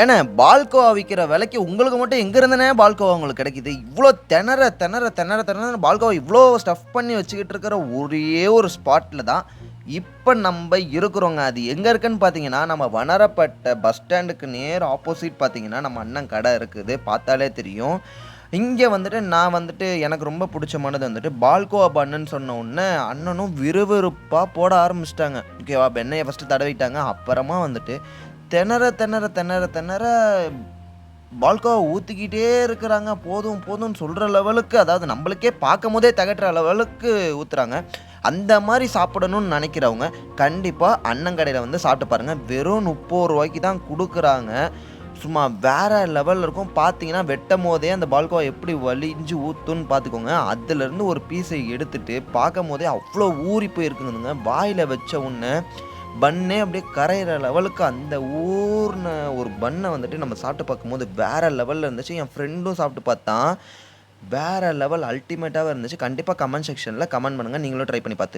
ஏன்னா பால்கோவா விற்கிற விலைக்கு உங்களுக்கு மட்டும் எங்கேருந்துனே பால்கோவா உங்களுக்கு கிடைக்குது. இவ்வளோ திணற திணற திணற திணற பால்கோவா இவ்வளோ ஸ்டஃப் பண்ணி வச்சுக்கிட்டு இருக்கிற ஒரே ஒரு ஸ்பாட்டில் தான் இப்போ நம்ம இருக்கிறோங்க. அது எங்கே இருக்குன்னு பார்த்தீங்கன்னா நம்ம வனரப்பட்ட பஸ் ஸ்டாண்டுக்கு நேர் ஆப்போசிட் பார்த்தீங்கன்னா நம்ம அண்ணன் கடை இருக்குது. பார்த்தாலே தெரியும். இங்கே வந்துட்டு நான் வந்துட்டு எனக்கு ரொம்ப பிடிச்சமானது வந்துட்டு பால்கோவா பண்ணுன்னு சொன்ன உடனே அண்ணனும் விறுவிறுப்பாக போட ஆரம்பிச்சிட்டாங்க. ஓகேவா? வெண்ணெயை ஃபஸ்ட்டு தடவிட்டாங்க. அப்புறமா வந்துட்டு திணற திணற திணற திணற பால்கோவா ஊற்றிக்கிட்டே இருக்கிறாங்க. போதும் போதும்னு சொல்கிற லெவலுக்கு அதாவது நம்மளுக்கே பார்க்கும் போதே தகட்டுற லெவலுக்கு ஊற்றுறாங்க அந்த மாதிரி சாப்பிடணும்னு நினைக்கிறவங்க கண்டிப்பாக அன்னங்கடையில் வந்து சாப்பிட்டு பாருங்கள் வெறும் முப்பது ரூபாய்க்கு தான் கொடுக்குறாங்க. சும்மா வேறு லெவலில் இருக்கும். பார்த்தீங்கன்னா வெட்டும் போதே அந்த பால்கோவா எப்படி வலிஞ்சு ஊற்றுன்னு பார்த்துக்கோங்க அதுலேருந்து ஒரு பீஸை எடுத்துகிட்டு பார்க்கும் போதே அவ்வளோ ஊறி போயிருக்குங்க வாயில் வச்ச உடனே பன்னே அப்படியே கரையிற லெவலுக்கு அந்த ஊர்ன ஒரு பண்ணை வந்துட்டு நம்ம சாப்பிட்டு பார்க்கும்போது வேற லெவலில் இருந்துச்சு. என் ஃப்ரெண்டும் சாப்பிட்டு பார்த்தான். வேற லெவல் அல்டிமேட்டாக இருந்துச்சு. கண்டிப்பாக கமெண்ட் செக்ஷனில் கமெண்ட் பண்ணுங்கள் நீங்களும் ட்ரை பண்ணி பார்த்து